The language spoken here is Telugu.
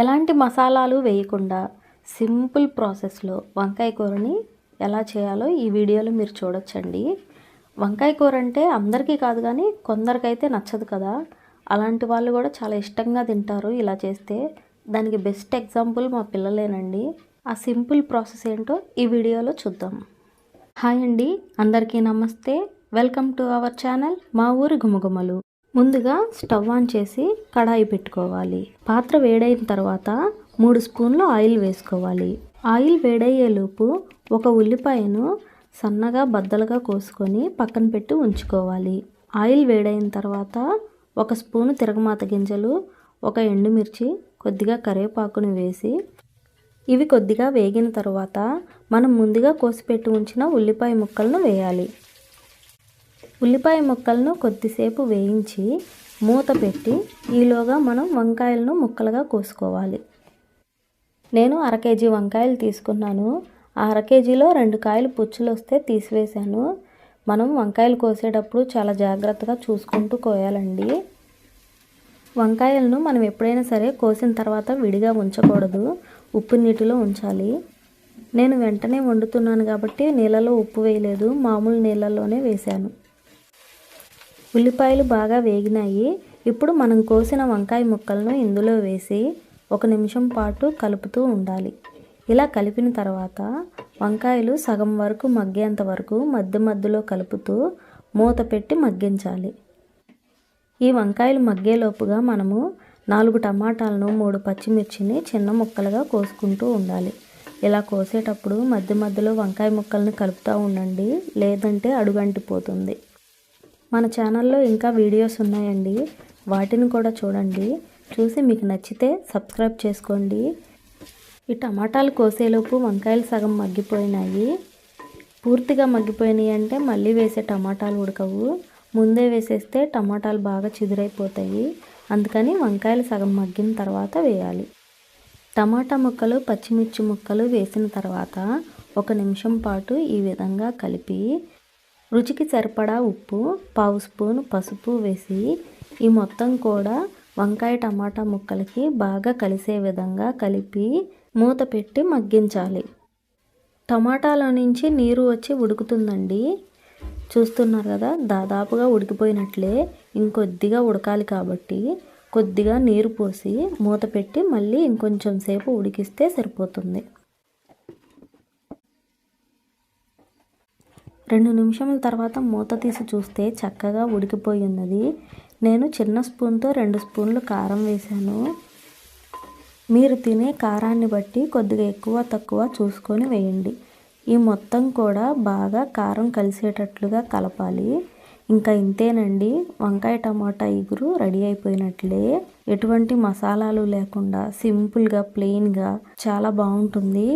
ఎలాంటి మసాలాలు వేయకుండా సింపుల్ ప్రాసెస్లో వంకాయ కూరని ఎలా చేయాలో ఈ వీడియోలో మీరు చూడొచ్చండి. వంకాయ కూర అంటే అందరికీ కాదు కానీ కొందరికైతే నచ్చదు కదా. అలాంటి వాళ్ళు కూడా చాలా ఇష్టంగా తింటారు ఇలా చేస్తే. దానికి బెస్ట్ ఎగ్జాంపుల్ మా పిల్లలేనండి. ఆ సింపుల్ ప్రాసెస్ ఏంటో ఈ వీడియోలో చూద్దాం. హాయ్ అండి అందరికీ నమస్తే. వెల్కమ్ టు అవర్ ఛానల్ మా ఊరి గుమగుమలు. ముందుగా స్టవ్ ఆన్ చేసి కడాయి పెట్టుకోవాలి. పాత్ర వేడైన తర్వాత మూడు స్పూన్లు ఆయిల్ వేసుకోవాలి. ఆయిల్ వేడయ్యేలోపు ఒక ఉల్లిపాయను సన్నగా బద్దలుగా కోసుకొని పక్కన పెట్టి ఉంచుకోవాలి. ఆయిల్ వేడైన తర్వాత ఒక స్పూను తిరగమాత గింజలు ఒక ఎండుమిర్చి కొద్దిగా కరివేపాకును వేసి ఇవి కొద్దిగా వేగిన తర్వాత మనం ముందుగా కోసిపెట్టి ఉంచిన ఉల్లిపాయ ముక్కలను వేయాలి. ఉల్లిపాయ ముక్కలను కొద్దిసేపు వేయించి మూత పెట్టి ఈలోగా మనం వంకాయలను ముక్కలుగా కోసుకోవాలి. నేను అర కేజీ వంకాయలు తీసుకున్నాను. ఆ అర కేజీలో రెండు కాయలు పుచ్చులు వస్తే తీసివేశాను. మనం వంకాయలు కోసేటప్పుడు చాలా జాగ్రత్తగా చూసుకుంటూ కోయాలండి. వంకాయలను మనం ఎప్పుడైనా సరే కోసిన తర్వాత విడిగా ఉంచకూడదు. ఉప్పు నీటిలో ఉంచాలి. నేను వెంటనే వండుతున్నాను కాబట్టి నీళ్ళలో ఉప్పు వేయలేదు. మామూలు నీళ్ళలోనే వేశాను. ఉల్లిపాయలు బాగా వేగినాయి. ఇప్పుడు మనం కోసిన వంకాయ ముక్కలను ఇందులో వేసి ఒక నిమిషం పాటు కలుపుతూ ఉండాలి. ఇలా కలిపిన తర్వాత వంకాయలు సగం వరకు మగ్గేంత వరకు మధ్య మధ్యలో కలుపుతూ మూత పెట్టి మగ్గించాలి. ఈ వంకాయలు మగ్గేలోపుగా మనము నాలుగు టమాటాలను మూడు పచ్చిమిర్చిని చిన్న ముక్కలుగా కోసుకుంటూ ఉండాలి. ఇలా కోసేటప్పుడు మధ్య మధ్యలో వంకాయ ముక్కల్ని కలుపుతూ ఉండండి. లేదంటే అడుగంటిపోతుంది. మన ఛానల్లో ఇంకా వీడియోస్ ఉన్నాయండి. వాటిని కూడా చూడండి. చూసి మీకు నచ్చితే సబ్స్క్రైబ్ చేసుకోండి. ఈ టమాటాలు కోసేలోపు వంకాయలు సగం మగ్గిపోయినాయి. పూర్తిగా మగ్గిపోయినాయి అంటే మళ్ళీ వేసే టమాటాలు ఉడకవు. ముందే వేసేస్తే టమాటాలు బాగా చిదురైపోతాయి. అందుకని వంకాయలు సగం మగ్గిన తర్వాత వేయాలి. టమాటా ముక్కలు పచ్చిమిర్చి ముక్కలు వేసిన తర్వాత ఒక నిమిషం పాటు ఈ విధంగా కలిపి రుచికి సరిపడా ఉప్పు పావు స్పూన్ పసుపు వేసి ఈ మొత్తం కూడా వంకాయ టమాటా ముక్కలకి బాగా కలిసే విధంగా కలిపి మూత పెట్టి మగ్గించాలి. టమాటాలో నుంచి నీరు వచ్చి ఉడుకుతుందండి. చూస్తున్నారు కదా దాదాపుగా ఉడికిపోయినట్లే ఇంకొద్దిగా ఉడకాలి కాబట్టి కొద్దిగా నీరు పోసి మూత పెట్టి మళ్ళీ ఇంకొంచెం సేపు ఉడికిస్తే సరిపోతుంది. రెండు నిమిషముల తర్వాత మూత తీసి చూస్తే చక్కగా ఉడికిపోయి ఉన్నది నేను చిన్న స్పూన్తో రెండు స్పూన్లు కారం వేశాను. మీరు తినే కారాన్ని బట్టి కొద్దిగా ఎక్కువ తక్కువ చూసుకొని వేయండి. ఈ మొత్తం కూడా బాగా కారం కలిసేటట్లుగా కలపాలి. ఇంకా ఇంతేనండి వంకాయ టమాటా ఇగురు రెడీ అయిపోయినట్లే. ఎటువంటి మసాలాలు లేకుండా సింపుల్గా ప్లెయిన్గా చాలా బాగుంటుంది.